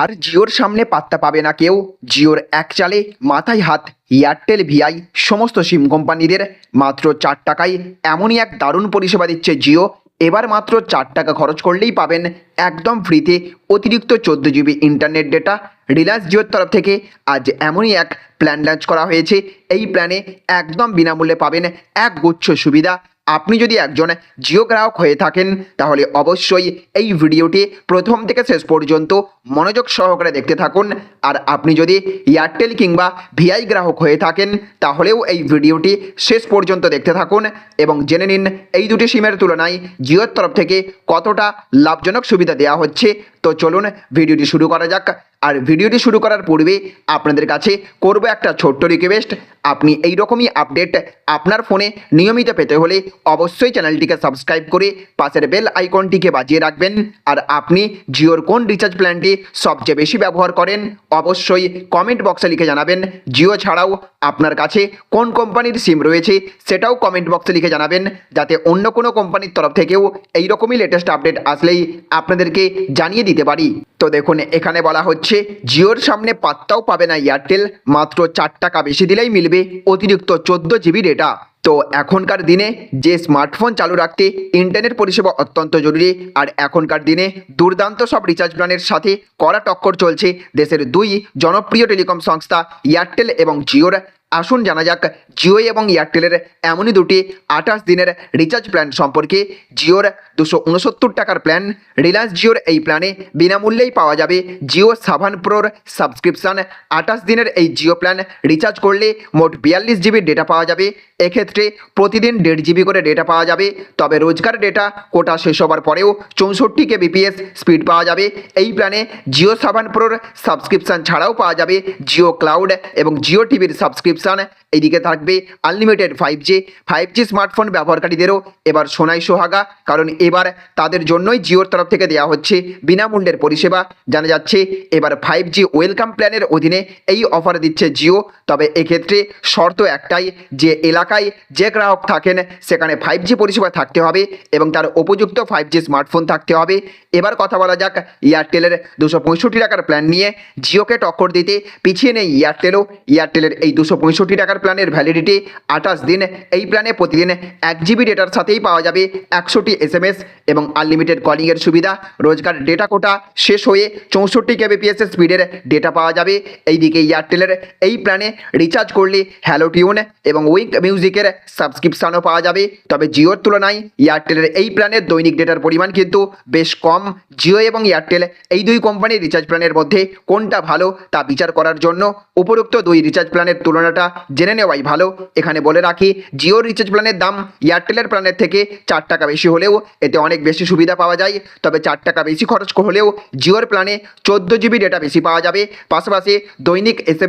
আর জিওর সামনে পাত্তা পাবে না কেউ। জিওর এক চালে, মাথায় হাত, এয়ারটেল ভিআই, সমস্ত সিম কোম্পানিদের মাত্র চার টাকায়। এমনই এক দারুণ পরিষেবা দিচ্ছে জিও। এবার মাত্র চার টাকা খরচ করলেই পাবেন একদম ফ্রিতে অতিরিক্ত চোদ্দ জিবি ইন্টারনেট ডেটা। রিলায়েন্স জিওর তরফ থেকে আজ এমনই এক প্ল্যান লঞ্চ করা হয়েছে। এই প্ল্যানে একদম বিনামূল্যে পাবেন এক গুচ্ছ সুবিধা। আপনি যদি একজন জিও গ্রাহক হয়ে থাকেন, তাহলে অবশ্যই এই ভিডিওটি প্রথম থেকে শেষ পর্যন্ত মনোযোগ সহকারে দেখতে থাকুন। আর আপনি যদি এয়ারটেল কিংবা ভিআই গ্রাহক হয়ে থাকেন, তাহলেও এই ভিডিওটি শেষ পর্যন্ত দেখতে থাকুন। এবং জেনে নিন, এই দুটি সিমের তুলনায় জিওর তরফ থেকে কতটা লাভজনক সুবিধা দেওয়া হচ্ছে তো চলুন ভিডিওটি শুরু করা যাক। আর ভিডিওটি শুরু করার পূর্বে আপনাদের কাছে করব একটা ছোট্ট রিকোয়েস্ট আপনি এই রকমই আপডেট আপনার ফোনে নিয়মিত পেতে হলে অবশ্যই চ্যানেলটিকে সাবস্ক্রাইব করে পাশের বেল আইকনটিকে বাজিয়ে রাখবেন। আর আপনি জিওর কোন রিচার্জ প্ল্যানটি সবচেয়ে বেশি ব্যবহার করেন, অবশ্যই কমেন্ট বক্সে লিখে জানাবেন। জিও ছাড়াও আপনার কাছে কোন কোম্পানির সিম রয়েছে সেটাও কমেন্ট বক্সে লিখে জানাবেন। যাতে অন্য কোনো কোম্পানির তরফ থেকেও এই রকমই লেটেস্ট আপডেট আসলেই আপনাদেরকে জানিয়ে দিতে পারি। তো দেখুন, এখানে বলা হচ্ছে, জিওর সামনে পাত্তাও পাবে না এয়ারটেল, মাত্র চার টাকা বেশি দিলেই মিলবে অতিরিক্ত চোদ্দ জিবি ডেটা তো এখনকার দিনে যে স্মার্টফোন চালু রাখতে ইন্টারনেট পরিষেবা অত্যন্ত জরুরি, আর এখনকার দিনে দুর্দান্ত সব রিচার্জ প্ল্যানের সাথে কড়া টক্কর চলছে দেশের দুই জনপ্রিয় টেলিকম সংস্থা, এয়ারটেল এবং জিওর। আসুন জানা যাক জিও এবং এয়ারটেলের এমনই দুটি আঠাশ দিনের রিচার্জ প্ল্যান সম্পর্কে। জিওর দুশো উনসত্তর টাকার প্ল্যান রিলায়েন্স জিওর এই প্ল্যানে বিনামূল্যেই পাওয়া যাবে। জিও সাভান প্রোর সাবস্ক্রিপশান আঠাশ দিনের এই জিও প্ল্যান রিচার্জ করলে মোট বিয়াল্লিশ জিবি ডেটা পাওয়া যাবে। এক্ষেত্রে প্রতিদিন দেড় জিবি করে ডেটা পাওয়া যাবে। তবে রোজকার ডেটা কোটা শেষ হবার পরেও চৌষট্টি কে বিপিএস স্পিড পাওয়া যাবে। এই প্ল্যানে জিও সাভান প্রোর সাবস্ক্রিপশান ছাড়াও পাওয়া যাবে। জিও ক্লাউড এবং জিও টিভির সাবস্ক্রিপশান এইদিকে থাকবে unlimited five G five G smartphone ব্যবহারকারীদেরও এবার সোনাই সোহাগা। কারণ এবার তাদের জন্যই জিওর তরফ থেকে দেওয়া হচ্ছে বিনামূল্যের পরিষেবা। জানা যাচ্ছে এবার ফাইভ জি ওয়েলকাম প্ল্যানের অধীনে এই অফার দিচ্ছে জিও তবে এক্ষেত্রে শর্ত একটাই যে এলাকায় যে গ্রাহক থাকেন, সেখানে ফাইভ জি পরিষেবা থাকতে হবে এবং তার উপযুক্ত ফাইভ জি স্মার্টফোন থাকতে হবে। এবার কথা বলা যাক এয়ারটেলের দুশো পঁয়ষট্টি টাকার প্ল্যান নিয়ে। জিওকে টক্কর দিতে পিছিয়ে নেই এয়ারটেলও এয়ারটেলের এই দুশো পঁয়ষট্টি টাকার প্ল্যানের ভ্যালিডিটি আঠাশ দিন। এই প্ল্যানে প্রতিদিন এক জিবি ডেটার সাথেই পাওয়া যাবে একশোটি এস এম এস এবং আনলিমিটেড কলিংয়ের সুবিধা। রোজকার ডেটা কোটা শেষ হয়ে চৌষট্টি কেবিপিএস স্পিডের ডেটা পাওয়া যাবে। এইদিকে এয়ারটেলের এই প্ল্যানে রিচার্জ করলে হ্যালো টিউন এবং উইক মিউজিকের সাবস্ক্রিপশানও পাওয়া যাবে। তবে জিওর তুলনায় এয়ারটেলের এই প্ল্যানের দৈনিক ডেটার পরিমাণ কিন্তু বেশ কম। জিও এবং এয়ারটেল এই দুই কোম্পানির রিচার্জ প্ল্যানের মধ্যে কোনটা ভালো তা বিচার করার জন্য উপরোক্ত দুই রিচার্জ প্ল্যানের তুলনাটা জেনে নেওয়াই ভালো। এখানে বলে রাখি, জিওর রিচার্জ প্ল্যানের দাম এয়ারটেলের প্ল্যানের থেকে চার টাকা বেশি হলেও এতে অনেক বেশি সুবিধা পাওয়া যায়। তবে চার টাকা বেশি খরচ হলেও জিওর প্ল্যানে চোদ্দ জিবি ডেটা বেশি পাওয়া যাবে। পাশাপাশি দৈনিক এস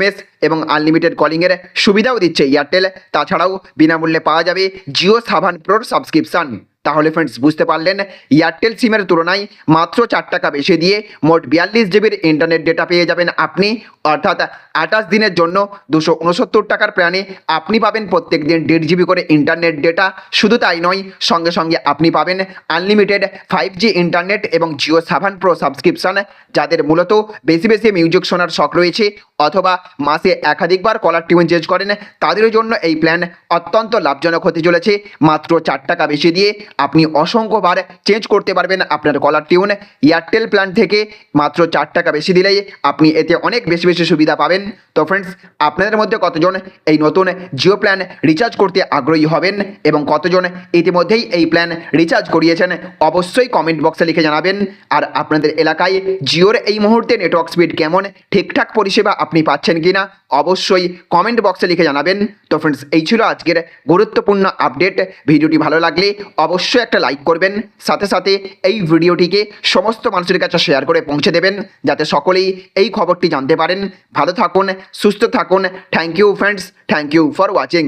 এবং আনলিমিটেড কলিংয়ের সুবিধাও দিচ্ছে এয়ারটেল তাছাড়াও বিনামূল্যে পাওয়া যাবে জিও সাভান প্রোর সাবস্ক্রিপশান। তাহলে ফ্রেন্ডস বুঝতে পারলেন এয়ারটেল সিমের তুলনায় মাত্র চার টাকা বেশি দিয়ে মোট বিয়াল্লিশ জিবির ইন্টারনেট ডেটা পেয়ে যাবেন আপনি। অর্থাৎ আঠাশ দিনের জন্য দুশো উনসত্তর টাকার প্ল্যানে আপনি পাবেন প্রত্যেক দিন দেড় জিবি করে ইন্টারনেট ডেটা শুধু তাই নয়, সঙ্গে সঙ্গে আপনি পাবেন আনলিমিটেড ফাইভ জি ইন্টারনেট এবং জিও সাভান প্রো সাবস্ক্রিপশন যাদের মূলত বেশি বেশি মিউজিক শোনার শখ রয়েছে। অথবা মাসে একাধিকবার কলার টিউন চেঞ্জ করেন, তাদের জন্য এই প্ল্যান অত্যন্ত লাভজনক হতে চলেছে। মাত্র চার টাকা বেশি দিয়ে আপনি অসংখ্যবার চেঞ্জ করতে পারবেন আপনার কলার টিউন এয়ারটেল প্ল্যান থেকে মাত্র চার টাকা বেশি দিলেই আপনি এতে অনেক বেশি বেশি সুবিধা পাবেন। তো ফ্রেন্ডস আপনাদের মধ্যে কতজন এই নতুন জিও প্ল্যান রিচার্জ করতে আগ্রহী হবেন এবং কতজন ইতিমধ্যেই এই প্ল্যান রিচার্জ করিয়েছেন অবশ্যই কমেন্ট বক্সে লিখে জানাবেন। আর আপনাদের এলাকায় জিওর এই মুহূর্তে নেটওয়ার্ক স্পিড কেমন, ঠিকঠাক পরিষেবা আপনি পাচ্ছেন কি না অবশ্যই কমেন্ট বক্সে লিখে জানাবেন। তো ফ্রেন্ডস এই ছিল আজকের গুরুত্বপূর্ণ আপডেট ভিডিওটি ভালো লাগলে অবশ্যই একটা লাইক করবেন। সাথে সাথে এই ভিডিওটিকে সমস্ত মানুষের কাছে শেয়ার করে পৌঁছে দেবেন, যাতে সকলেই এই খবরটি জানতে পারেন। ভালো থাকুন, সুস্থ থাকুন। Thank you friends thank you for watching